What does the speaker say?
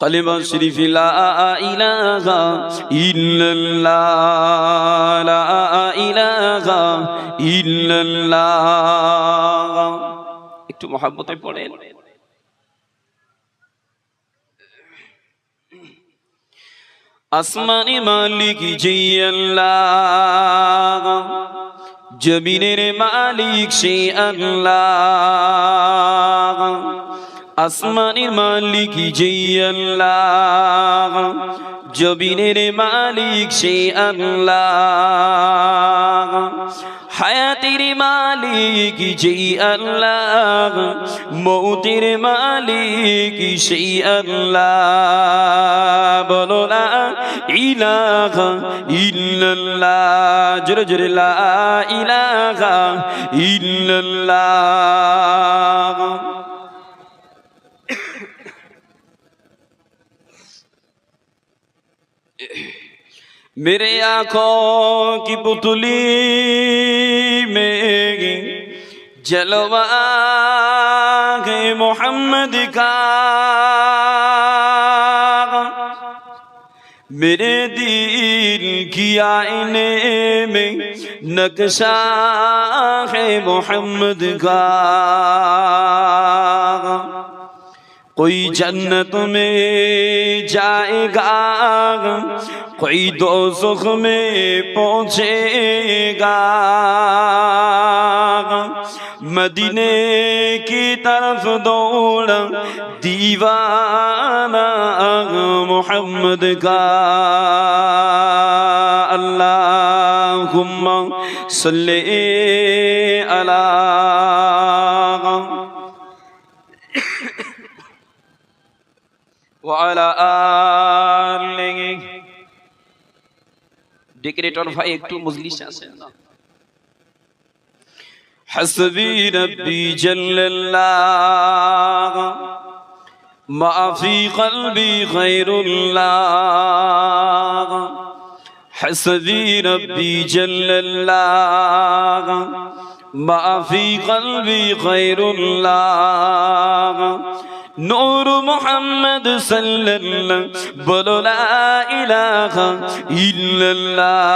কালিমা শরীফ, লা ইলাহা ইল্লাল্লাহ, লা ইলাহা ইল্লাল্লাহ। একটু মহাব্বতে পড়েন। আসমানি মালিক জি আল্লাহ, জমিনের মালিক সে আল্লাহ। আসমানের মালিক যে আল্লাহ, জমিনের মালিক সে আল্লাহ। হায়াতের মালিক যে আল্লাহ, মৌতের মালিক সেই আল্লাহ। বলো না ইলাহা ইল্লাল্লাহ। জোরে জোরে, লা ইলাহা ইল্লাল্লাহ। میرے آنکھوں کی پتلی میں جلوہ محمد کا میرے دین کی آئینے میں نقش ہے محمد کا کوئی جنت میں جائے گا، کوئی دوزخ میں پہنچے گا۔ مدینے کی طرف دوڑ دیوانا محمد کا۔ اللہم صلی وعلى آله ডেকোরেটর ভাই একটু মজলিসে আছেন না حسبي ربي جل الله ما في قلبي خير الله حسبي ربي جل الله ما في قلبي خير الله নূর মোহাম্মদ সাল্লাল্লাহ বলো লা ইলাহা ইল্লাল্লাহ